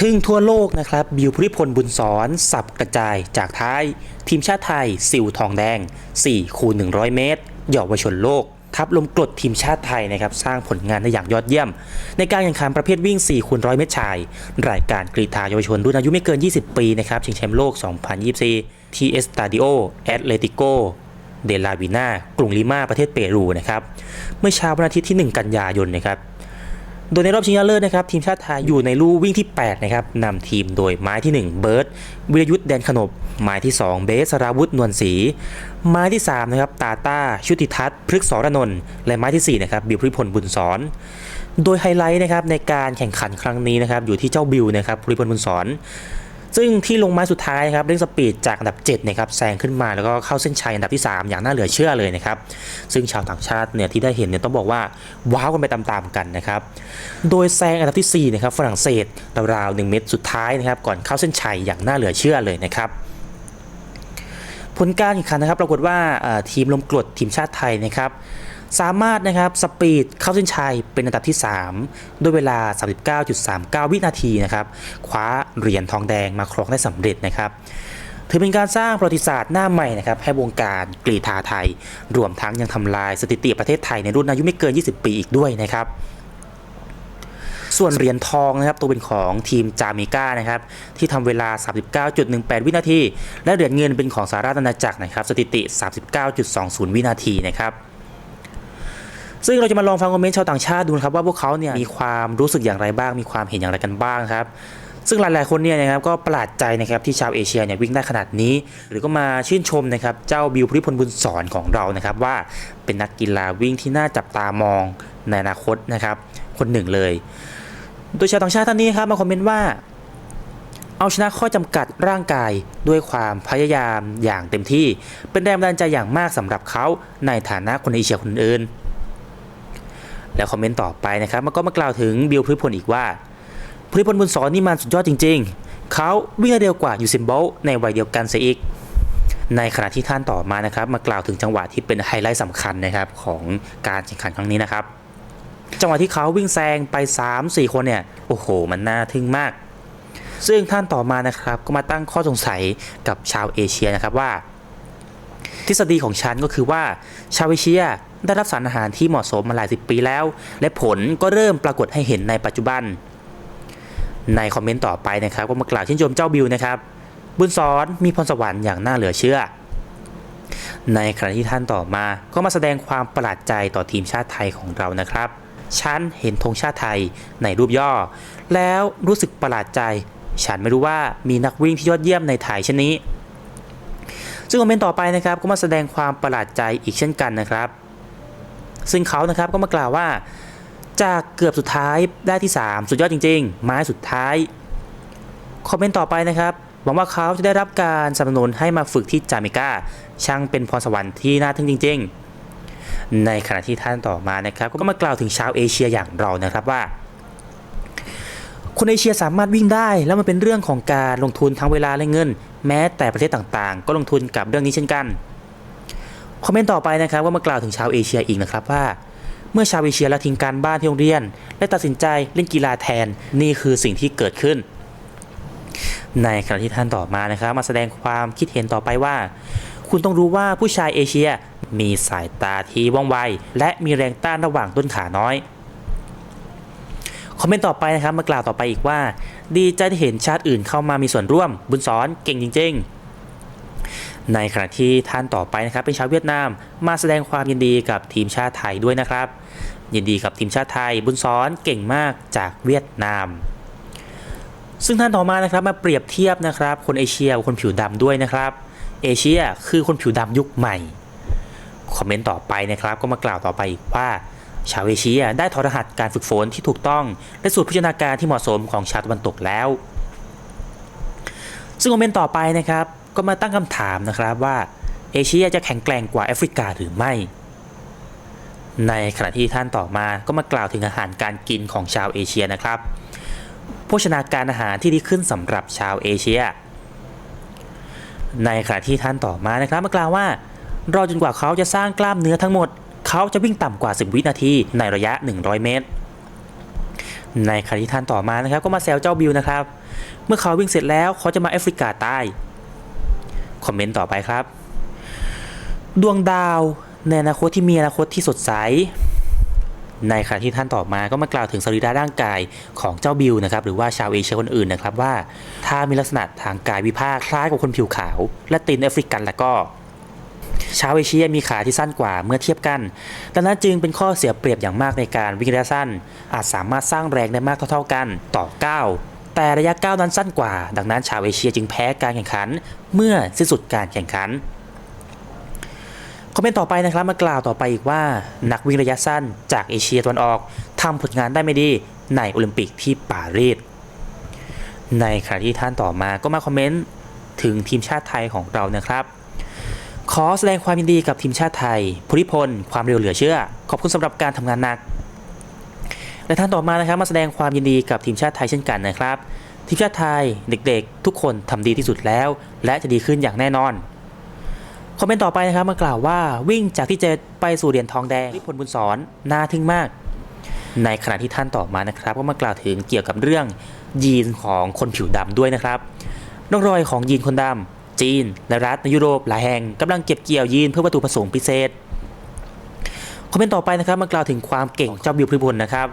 ทึ่งทั่วโลกนะครับ บิวพุริพลบุญสอนสับกระจายจากท้าย ทีมชาติไทย สิวทองแดง4คูณ100 เมตรเยาวชนโลก ทับลมกรดทีมชาติไทยนะครับ สร้างผลงานได้อย่างยอดเยี่ยม ในการแข่งขันประเภทวิ่ง4คูณ100 เมตรชาย รายการกรีฑาเยาวชนรุ่นอายุไม่เกิน 20 ปีนะครับชิงแชมป์โลก 2024 ที่เอสตาดิโอแอตเลติโกเดลาวิน่ากรุงลิมาประเทศเปรูนะครับเมื่อเช้าวันอาทิตย์ที่ 1 กันยายนนะครับ โดยในรอบชิงชนะเลิศนะครับทีมชาติไทยอยู่ในลู่วิ่งที่ 8 นะครับนำทีมโดยไม้ที่ 1 เบิร์ตวิรยุทธ์แดนขนบไม้ที่ 2 เบสสราวุธนวลศรีไม้ที่3นะครับตาต้าชุติทัศน์พฤกษรนนท์และไม้ที่4นะครับบิวพิพลบุญสอนโดยไฮไลท์นะครับในการแข่งขันครั้งนี้นะครับอยู่ที่เจ้าบิวนะครับพิพลบุญสอน ซึ่งที่ลงไม้สุดท้ายครับเร่งสปีดจากอันดับ7นะครับแซงขึ้นมาแล้วก็เข้าเส้นชัยอันดับที่ 3 อย่างน่าเหลือเชื่อเลยนะครับซึ่งชาวต่างชาติเนี่ยที่ได้เห็นเนี่ยต้องบอกว่าว้าวกันไปตามๆกันนะครับโดยแซงอันดับที่4นะครับฝรั่งเศสราวๆ1เมตรสุดท้ายนะครับก่อนเข้าเส้นชัยอย่างน่าเหลือเชื่อเลยนะครับ ผลการแข่งขันนะครับปรากฏว่าทีมลมกรดทีมชาติไทยนะครับสามารถนะครับสปีดเข้าเส้นชัยเป็นอันดับที่ 3 ด้วยเวลา 39.39 วินาทีนะครับคว้าเหรียญทองแดงมาครองได้สำเร็จนะครับถือเป็นการสร้างประวัติศาสตร์หน้าใหม่นะครับให้วงการกรีฑาไทย รวมทั้งยังทำลายสถิติประเทศไทยในรุ่นอายุไม่เกิน 20 ปีอีกด้วยนะครับ ส่วนเหรียญทองนะครับตัวเป็นของทีมจาเมกานะครับที่ทำเวลา 39.18 วินาที และเหรียญเงินเป็นของสหรัฐอาณาจักรนะครับสถิติ 39.20 วินาทีนะครับซึ่งเราจะมาลองฟังคอมเมนต์ชาวต่างชาติดูนะครับว่าพวกเขาเนี่ยมีความรู้สึกอย่างไรบ้าง มีความเห็นอย่างไรกันบ้างครับซึ่งหลายๆคนเนี่ยนะครับก็ประหลาดใจนะครับที่ชาวเอเชียเนี่ยวิ่งได้ขนาดนี้ หรือก็มาชื่นชมนะครับเจ้าบิวพริพลบุญสอนของเรานะครับว่าเป็นนักกีฬาวิ่งที่น่าจับตามองในอนาคตนะครับคนหนึ่งเลย โดยชาวต่างชาติท่านนี้ครับมาคอมเมนต์ว่า เอาชนะข้อจำกัดร่างกายด้วยความพยายามอย่างเต็มที่ เป็นแรงบันดาลใจอย่างมากสำหรับเขาในฐานะคนเอเชียคนอื่น แล้วคอมเมนต์ต่อไปนะครับมันก็มากล่าวถึงบิลพริพลอีกว่าพริพลบุญสอนนี่มันสุดยอดจริง ๆ เขาวิ่งได้เร็วกว่ายูซินโบลในวัยเดียวกันเสียอีกในขณะที่ท่านต่อมานะครับ มากล่าวถึงจังหวะที่เป็นไฮไลท์สำคัญนะครับของการแข่งขันครั้งนี้นะครับ จังหวะที่เขาวิ่งแซงไป 3-4 คนเนี่ย โอ้โห มันน่าทึ่งมาก ซึ่งท่านต่อมานะครับก็มาตั้งข้อสงสัยกับชาวเอเชียนะครับว่า ทฤษฎีของฉันก็คือว่าชาวเอเชียได้รับสารอาหารที่เหมาะสมมาหลายสิบปีแล้ว และผลก็เริ่มปรากฏให้เห็นในปัจจุบัน ในคอมเมนต์ต่อไปนะครับ ก็มากล่าวชื่นชมเจ้าบิวนะครับ บุญสอนมีพรสวรรค์อย่างน่าเหลือเชื่อ ในขณะที่ท่านต่อมาก็มาแสดงความประหลาดใจต่อทีมชาติไทยของเรานะครับ ฉันเห็นธงชาติไทยในรูปย่อ แล้วรู้สึกประหลาดใจ ฉันไม่รู้ว่ามีนักวิ่งที่ยอดเยี่ยมในไทยเช่นนี้ ซึ่งคอมเมนต์ต่อไปนะครับก็มาแสดงความประหลาดใจอีกเช่นกันนะครับ ซึ่งเขานะครับก็มากล่าวว่า จากเกือบสุดท้ายได้ที่ 3 สุดยอดจริง ๆ ไม้สุดท้ายคอมเมนต์ต่อไปนะครับหวังว่าเขาจะได้รับการสนับสนุนให้มาฝึกที่จาเมกาช่างเป็นพรสวรรค์ที่น่าทึ่งจริง ๆ ในขณะที่ท่านต่อมานะครับ ก็มากล่าวถึงชาวเอเชียอย่างเรานะครับว่า คนเอเชียสามารถวิ่งได้ แล้วมันเป็นเรื่องของการลงทุนทั้งเวลาและเงิน แม้แต่ประเทศต่างๆ ก็ลงทุนกับเรื่องนี้เช่นกันคอมเมนต์ต่อไปนะครับก็มากล่าวถึงชาวเอเชียอีกนะครับว่าเมื่อชาวเอเชียละทิ้งการบ้านที่โรงเรียน และตัดสินใจเล่นกีฬาแทนนี่คือสิ่งที่เกิดขึ้น ในขณะที่ท่านต่อมานะครับ มาแสดงความคิดเห็นต่อไปว่า คุณต้องรู้ว่าผู้ชายเอเชีย มีสายตาที่ว่องไว และมีแรงต้านระหว่างต้นขาน้อยคอมเมนต์ต่อไปนะครับมากล่าวต่อไปอีกว่า ดีใจที่เห็นชาติอื่นเข้ามามีส่วนร่วม บุญสอนเก่งจริง ๆ ในขณะที่ท่านต่อไปนะครับเป็นชาวเวียดนาม มาแสดงความยินดีกับทีมชาติไทยด้วยนะครับ ยินดีกับทีมชาติไทย บุญสอนเก่งมากจากเวียดนาม ซึ่งท่านต่อมานะครับมาเปรียบเทียบนะครับ คนเอเชียกับคนผิวดำด้วยนะครับ เอเชียคือคนผิวดำยุคใหม่ คอมเมนต์ต่อไปนะครับ ก็มากล่าวต่อไปอีกว่า ชาวเอเชียได้ถอดรหัสการฝึกฝนที่ถูกต้อง และสูตรพิจารณาการที่เหมาะสมของชาวตะวันตกแล้ว ซึ่งคอมเมนต์ต่อไปนะครับ ก็มาตั้งคำถามนะครับว่าเอเชียจะแข็งแกร่งกว่าแอฟริกาหรือไม่ ในขณะที่ท่านต่อมาก็มากล่าวถึงอาหารการกินของชาวเอเชียนะครับ โภชนาการอาหารที่ดีขึ้นสำหรับชาวเอเชีย ในขณะที่ท่านต่อมานะครับมากล่าวว่ารอจนกว่าเขาจะสร้างกล้ามเนื้อทั้งหมด เขาจะวิ่งต่ำกว่า 10 วินาทีในระยะ 100 เมตร ในขณะที่ท่านต่อมานะครับก็มาแซวเจ้าบิวนะครับ เมื่อเขาวิ่งเสร็จแล้วเขาจะมาแอฟริกาใต้คอมเมนต์ต่อไปครับ ดวงดาวในอนาคตที่มีอนาคตที่สดใส ในขณะที่ท่านต่อมาก็มากล่าวถึงสรีระร่างกายของเจ้าบิวนะครับหรือว่าชาวเอเชียคนอื่นนะครับว่า ถ้ามีลักษณะทางกายวิภาคคล้ายกับคนผิวขาว และตินแอฟริกันแล้วก็ชาวเอเชียมีขาที่สั้นกว่าเมื่อเทียบกัน ดังนั้นจึงเป็นข้อเสียเปรียบอย่างมากในการวิ่งระยะสั้น อาจสามารถสร้างแรงได้มากเท่าๆกันต่อก้าวแต่ระยะก้าวนั้นสั้นกว่า ดังนั้นชาวเอเชียจึงแพ้การแข่งขัน เมื่อสิ้นสุดการแข่งขัน คอมเมนต์ต่อไปนะครับมากล่าวต่อไปอีกว่า นักวิ่งระยะสั้นจากเอเชียตะวันออกทำผลงานได้ไม่ดีในโอลิมปิกที่ปารีสในขณะที่ท่านต่อมาก็มาคอมเมนต์ถึงทีมชาติไทยของเรานะครับ ขอแสดงความยินดีกับทีมชาติไทยภูริพล ความเร็วเหลือเชื่อ ขอบคุณสำหรับการทำงานหนัก และท่านต่อมานะครับมาแสดงความยินดีกับทีมชาติไทยเช่นกันนะครับ ทีมชาติไทยเด็กๆ ทุกคนทำดีที่สุดแล้ว และจะดีขึ้นอย่างแน่นอน คอมเมนต์ต่อไปนะครับมากล่าวว่าวิ่งจากที่เจไปสู่เหรียญทองแดงที่พลบุญสอนน่าทึ่งมาก ในขณะที่ท่านต่อมานะครับ ก็มากล่าวถึงเกี่ยวกับเรื่องยีนของคนผิวดำด้วยนะครับร่องรอยของยีนคนดำจีน และรัฐในยุโรปหลายแห่งกำลังเก็บเกี่ยวยีนเพื่อวัตถุประสงค์พิเศษคอมเมนต์ต่อไปนะครับมากล่าวถึงความเก่งของเจ้าบิวพริพลนะครับ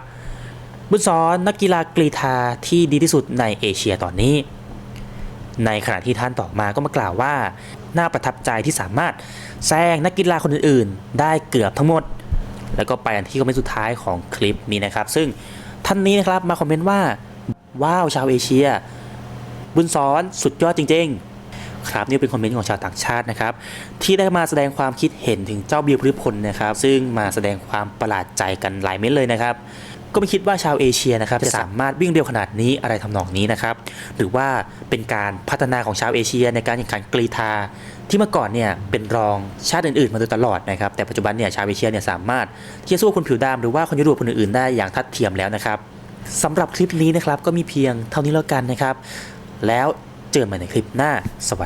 บุญสอนนักกีฬากรีฑาที่ดีที่สุดในเอเชียตอนนี้ ในขณะที่ท่านต่อมาก็มากล่าวว่า น่าประทับใจที่สามารถแซงนักกีฬาคนอื่นๆ ได้เกือบทั้งหมด แล้วก็ไปอันที่คอมเมนต์สุดท้ายของคลิปนี้นะครับ ซึ่งท่านนี้นะครับมาคอมเมนต์ว่าว้าวชาวเอเชีย บุญสอนสุดยอดจริง ๆ ครับนี่เป็นคอมเมนต์ของชาวต่างชาตินะครับ ที่ได้มาแสดงความคิดเห็นถึงเจ้าบิวพริพลนะครับ ซึ่งมาแสดงความประหลาดใจกันหลายเม้นเลยนะครับ ก็ไม่คิดว่าชาวเอเชียนะครับจะสามารถวิ่งเร็วขนาดนี้อะไรทำนองนี้นะครับ หรือว่าเป็นการพัฒนาของชาวเอเชียในการแข่งขันกรีฑาที่เมื่อก่อนเนี่ยเป็นรองชาติอื่นๆ มาโดยตลอดนะครับแต่ปัจจุบันเนี่ยชาวเอเชียเนี่ยสามารถที่จะสู้คนผิวดำหรือว่าคนยุโรปคนอื่นๆได้อย่างทัดเทียมแล้วนะครับสำหรับคลิปนี้นะครับก็มีเพียงเท่านี้แล้วกันนะครับ แล้วเจอกันใหม่ในคลิปหน้าสวัสดี